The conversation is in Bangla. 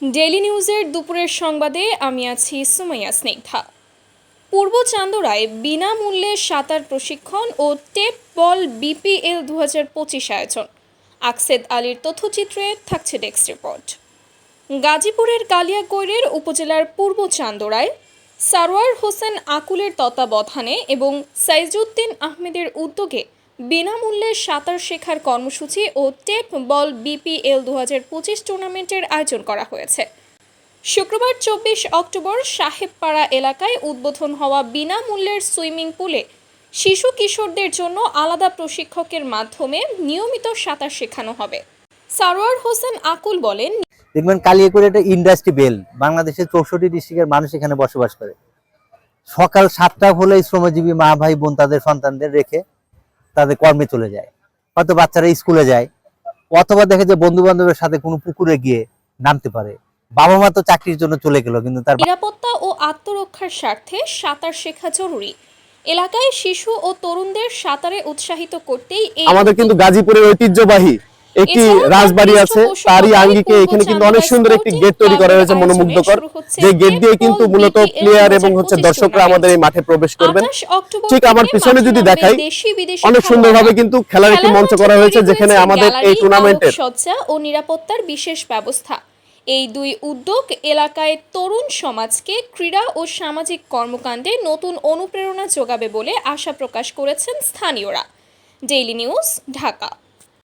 ডেইলি নিউজের দুপুরের সংবাদে আমি আছি সুমাইয়া স্নিগ্ধা। পূর্ব চান্দরায় বিনামূল্যে সাঁতার প্রশিক্ষণ ও টেপ বল বিপিএল দু হাজার পঁচিশ আয়োজন। আকসেদ আলীর তথ্যচিত্রে থাকছে ডেস্ক রিপোর্ট। গাজীপুরের কালিয়াকৈরের উপজেলার পূর্ব চান্দরায় সারোয়ার হোসেন আকুলের তত্ত্বাবধানে এবং সাইজুদ্দিন আহমেদের উদ্যোগে বিনামূল্যে সাঁতার শেখার কর্মসূচি ও টেপ বল বিপিএল দু হাজার পঁচিশ টুর্নামেন্টের আয়োজন করা হয়েছে। শুক্রবার চব্বিশ অক্টোবর সাহেবপাড়া এলাকায় উদ্বোধন হওয়া বিনামূল্যের সুইমিং পুলে শিশু কিশোরদের জন্য আলাদা প্রশিক্ষকের মাধ্যমে নিয়মিত সাঁতার শেখানো হবে। সারোয়ার হোসেন আকুল বলেন, দেখবেন কালিয়াকুড়ি একটা ইন্ডাস্ট্রি বেল বাংলাদেশের চৌষট্টি ডিস্ট্রিক্টের মানুষ এখানে বসবাস করে। সকাল সাতটা হলেই শ্রমজীবী মা, ভাই, বোন তাদের সন্তানদের রেখে তাদের কর্মে চলে যায়। হয়তো বাচ্চারা স্কুলে যায় অথবা দেখে যে বন্ধু বান্ধবের সাথে কোনো পুকুরে গিয়ে নামতে পারে। বাবা মা তো চাকরির জন্য চলে গেল কিন্তু তার নিরাপত্তা ও আত্মরক্ষার স্বার্থে সাঁতার শেখা জরুরি। এলাকায় শিশু ও তরুণদের সাঁতারে উৎসাহিত করতেই আমাদের কিন্তু গাজীপুরের ঐতিহ্যবাহী একটি রাজবাড়ি আছে তারই আঙ্গিকে এখানে কিন্তু অনেক সুন্দর একটি গেট তৈরি করা হয়েছে মনোমুগ্ধকর। যে গেট দিয়ে কিন্তু মূলত প্লেয়ার এবং হচ্ছে দর্শকরা আমাদের এই মাঠে প্রবেশ করবেন। 28 অক্টোবর ঠিক আমার পিছনে যদি দেখাই, অনেক। সুন্দরভাবে কিন্তু খেলার একটি মঞ্চ করা হয়েছে যেখানে আমাদের এই টুর্নামেন্টের আলোকসজ্জা ও নিরাপত্তার বিশেষ ব্যবস্থা। এই দুই উদ্যোগ এলাকায় তরুণ সমাজকে ক্রীড়া ও সামাজিক কর্মকাণ্ডে নতুন অনুপ্রেরণা যোগাবে বলে আশা প্রকাশ করেছেন স্থানীয়রা। Daily news Dhaka